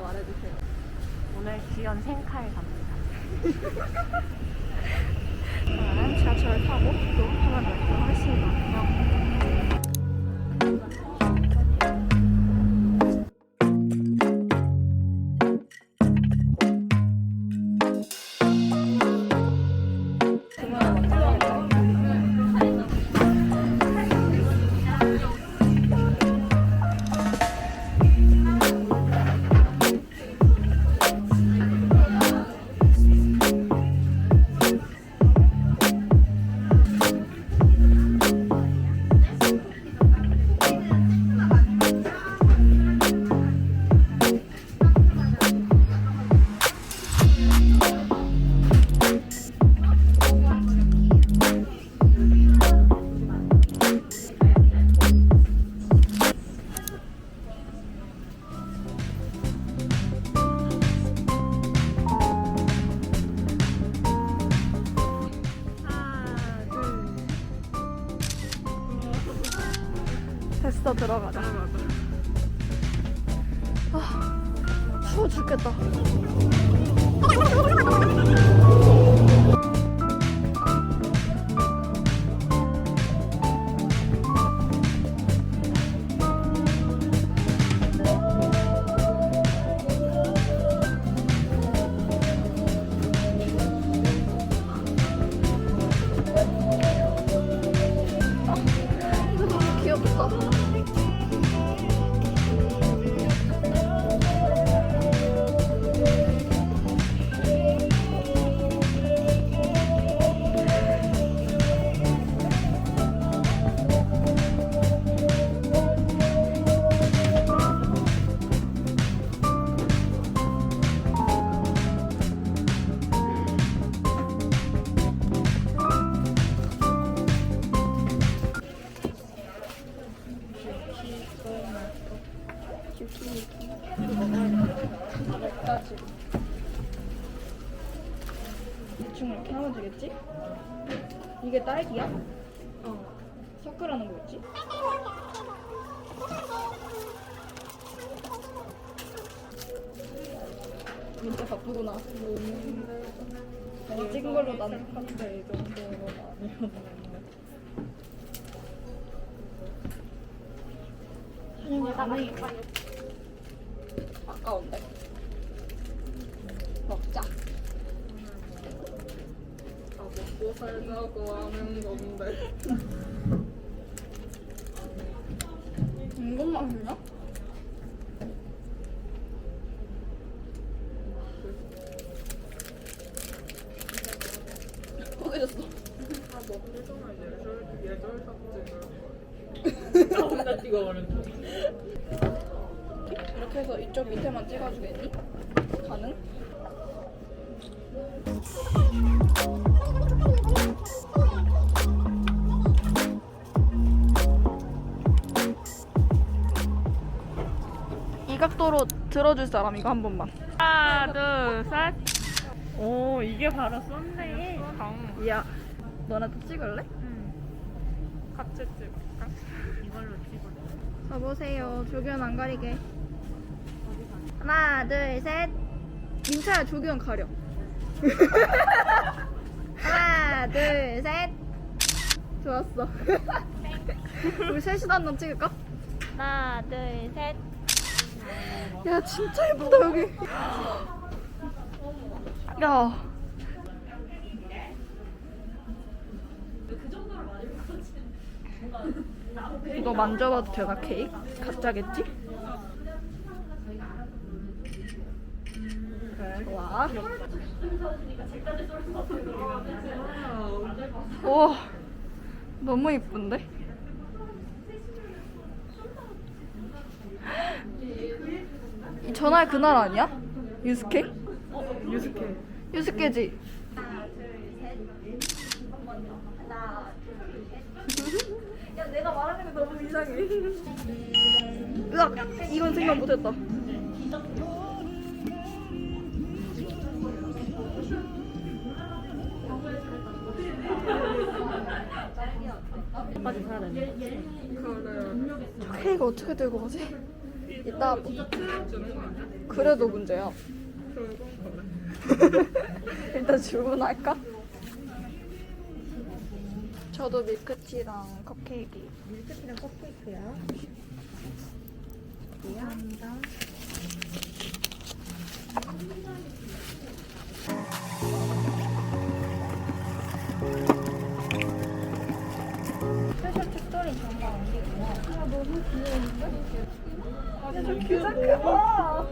말해주세요. 오늘 귀연 생칼 갑니다. 됐어 들어가자. 아 추워 죽겠다. 대충 이렇게 하면 되겠지? 이게 딸기야? 어. 섞으라는 거였지? 진짜 바쁘구나. 내가 찍은 걸로 나는 근데 이 정도는 아니었는데. 아까운데. 먹자. 다 먹고 살자고 하는 건데. 이것만 있냐? 포개졌어. 다 먹기 전에 예절, 예절 삭제를. 혼자 찍어버렸네. 이렇게 해서 이쪽 밑에만 찍어주겠니? 가능? 각도로 들어줄 사람 이거 한 번만. 하나, 둘, 셋. 오, 이게 바로. 강. 야, 또 찍을래? 응. 같이 찍을까? 이걸로 찍을래. 가보세요. 조규현 안 가리게. 하나, 둘, 셋. 민차야 조규현 가려. 하나, 둘, 셋. 좋았어. 우리 셋이도 한번 찍을까? 하나, 둘, 셋. 야, 진짜 예쁘다, 여기. 야. 이거 만져봐도 되나, 케이크? 가짜겠지? 좋아. 우와, 너무 이쁜데? 전화의 그날 아니야? 유스케? 어, 유스케. 유스케지? 야 내가 말하는 게 너무 이상해 으악 이건 생각 못했다 끝까지 사야 되네. 저 케이크 어떻게 들고 가지? 이 이따 그래도 문제야. 일단 주문할까? 저도 밀크티랑 컵케이크. 밀크티랑 컵케이크야. 감사합니다. 아? 아 크다.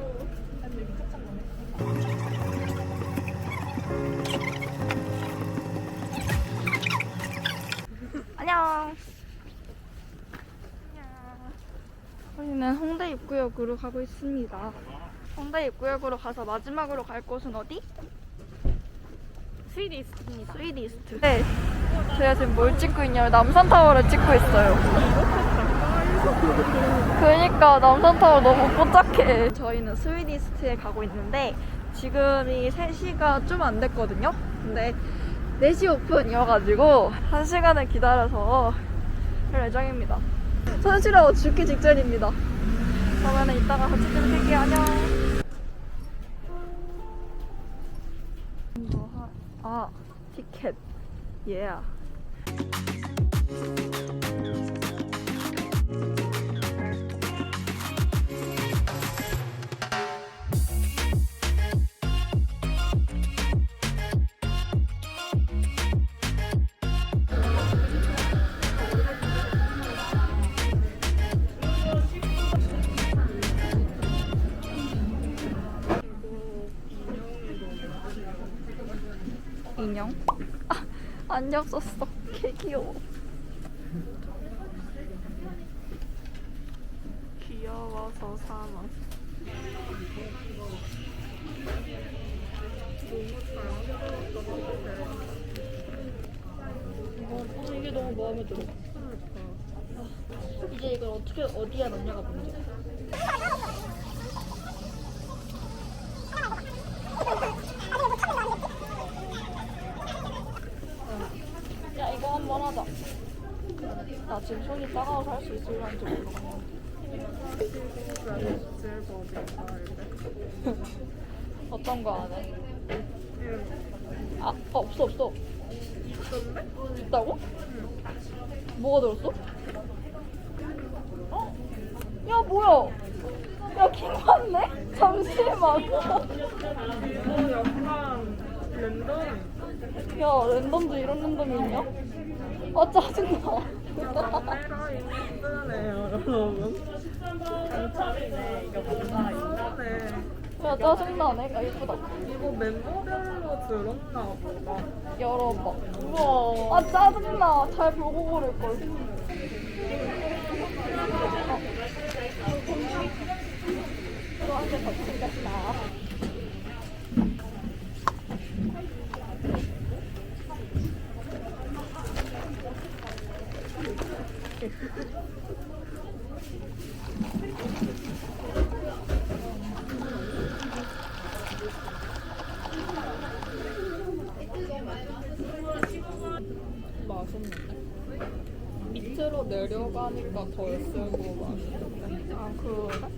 안녕. 저희는 홍대 입구역으로 가고 있습니다. 홍대 입구역으로 가서 마지막으로 갈 곳은 어디? 스위디스입니다. 스위디스트. 네. 제가 지금 뭘 찍고 있냐면 남산타워를 찍고 있어요. 그러니까 남산타워 너무 뽀짝해. 저희는 스위디스트에 가고 있는데 지금이 3시가 좀 안 됐거든요. 근데 4시 오픈이어가지고 1시간을 기다려서 갈 예정입니다. 손실하고 죽기 직전입니다. 그러면 이따가 같이 찍을게요. 안녕. 티켓. 예. 인형? 아, 안녕 썼어. 개 귀여워. 귀여워서 사망. 어, 이게 너무 마음에 들어. 이제 이걸 어떻게 어디에 넣냐가 문제. 야 이거 한번 하자. 나 지금 손이 따가워서 할 수 있을런지 모르겠네. 어떤 거 안 해? 아 어, 없어 없어. 있다고? 뭐가 들었어? 어? 야 뭐야? 야? 잠시만. 이거 약간 랜덤. 야 랜덤도 이런 랜덤이 있냐? 아 짜증나. 짜증나네. 야 이쁘다. 이거 멤버별로 들었나 보다. 열어봐. 우와. 아 짜증나. 잘 보고 고를 걸. 너한테 더 챙겼다. 맛있는데? 밑으로 내려가니까 덜 쓰고 맛있는데? 아 그래?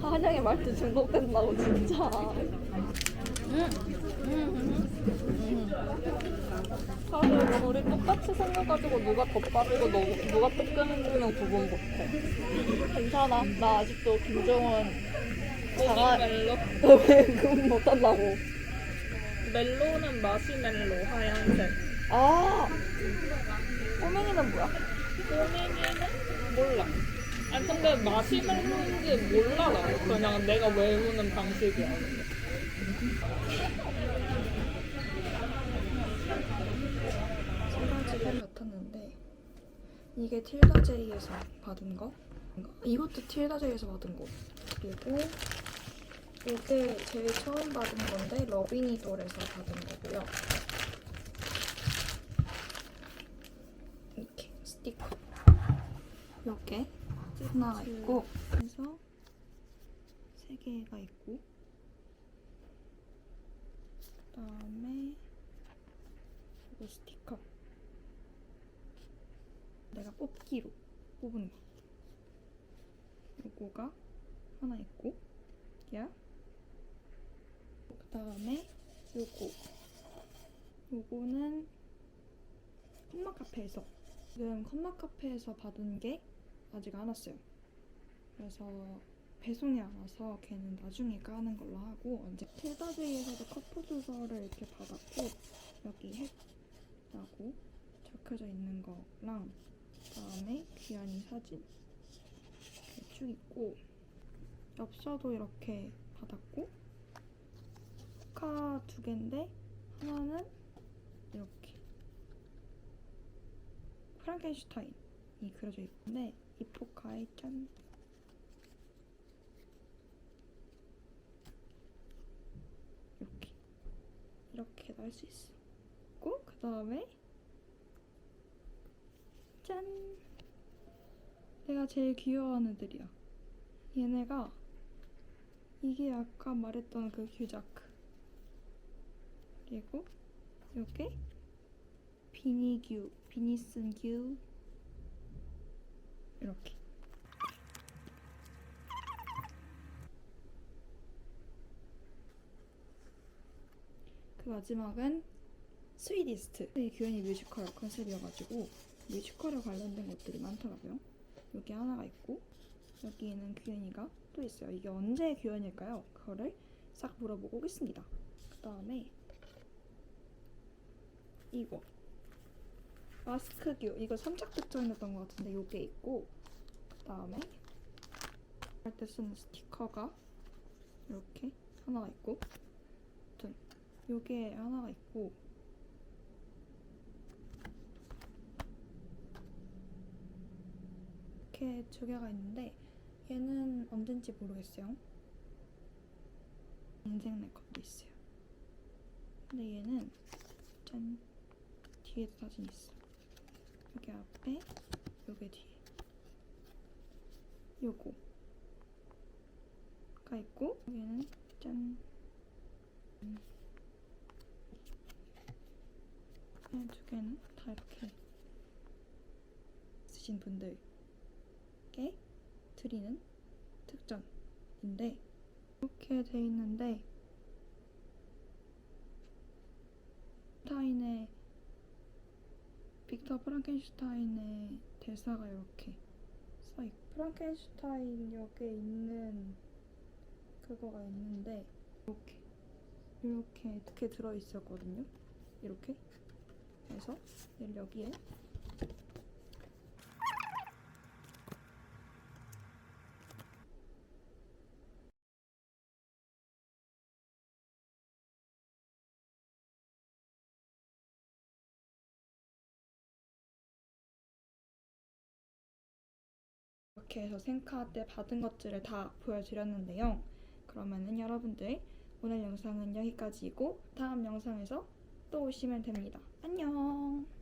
한영의 말투 중독된다고 진짜. 음. 사실 우리 똑같이 생겨가지고 누가 더 빠르고 너, 누가 또 끄는지는 구분 못해. 괜찮아. 나 아직도 김정은 장아 멜로? 왜 그건 못한다고. 멜로는 마시멜로 하얀색. 아 꼬맹이는 뭐야? 꼬맹이는 몰라. 아니 근데 마시멜로인지 몰라 나. 그냥 내가 외우는 방식이야. 틸다제이를 맡았는데 이게 틸다 제이에서 받은 거? 이것도 틸다 제이에서 받은 거. 그리고 이게 제일 처음 받은 건데 러비니돌에서 받은 거고요. 이렇게 스티커. 이렇게 하나가 있고 그래서 세 개가 있고 그다음에 이거 스티커 내가 뽑기로 뽑은 거. 요거가 하나 있고 야. 그 다음에 요거 요거는 컴마 카페에서 지금 컴마 카페에서 받은 게 아직 안 왔어요. 그래서 배송이 안 와서 걔는 나중에 까는 걸로 하고 언제 틸다데이에서도 커프 주소를 이렇게 받았고 여기 했다고 적혀져 있는 거랑 그 다음에 귀환이 사진 이렇게 쭉 있고 엽서도 이렇게 받았고 포카 두 개인데 하나는 이렇게 프랑켄슈타인이 그려져 있는데 이 포카에 짠 이렇게 이렇게 날 수 있어. 고그 다음에 짠. 내가 제일 귀여워하는 애들이야. 얘네가 이게 아까 말했던 그 규자크. 그리고 요게 비니규, 비니슨 규 이렇게. 그 마지막은 스위디스트. 이 규현이 뮤지컬 컨셉이어가지고 뮤지컬에 관련된 것들이 많더라고요. 여기 하나가 있고 여기에는 규현이가 또 있어요. 이게 언제 규현일까요? 그거를 싹 물어보고 오겠습니다. 그 다음에 이거 마스크 규 이거 3작 특전이었던 것 같은데 요게 있고 그 다음에 할 때 쓰는 스티커가 이렇게 하나가 있고 아무튼 요게 하나가 있고 이렇게 두 개가 있는데 얘는 언젠지 모르겠어요. 인생 내 것도 있어요. 근데 얘는 짠 뒤에도 사진 있어. 여기 앞에 요게 뒤에 요거가 있고 여기는 짠 음. 이두 개는 다 이렇게 쓰신 분들 께 드리는 특전인데 이렇게 돼 있는데 타인의 빅터 프랑켄슈타인의 대사가 이렇게 써 있고 프랑켄슈타인 역에 있는 그거가 있는데 이렇게 이렇게 이렇게 들어 있었거든요. 이렇게 얘를 여기에 이렇게 해서 생카 때 받은 것들을 다 보여드렸는데요. 그러면은 여러분들 오늘 영상은 여기까지이고 다음 영상에서 또 오시면 됩니다. 안녕.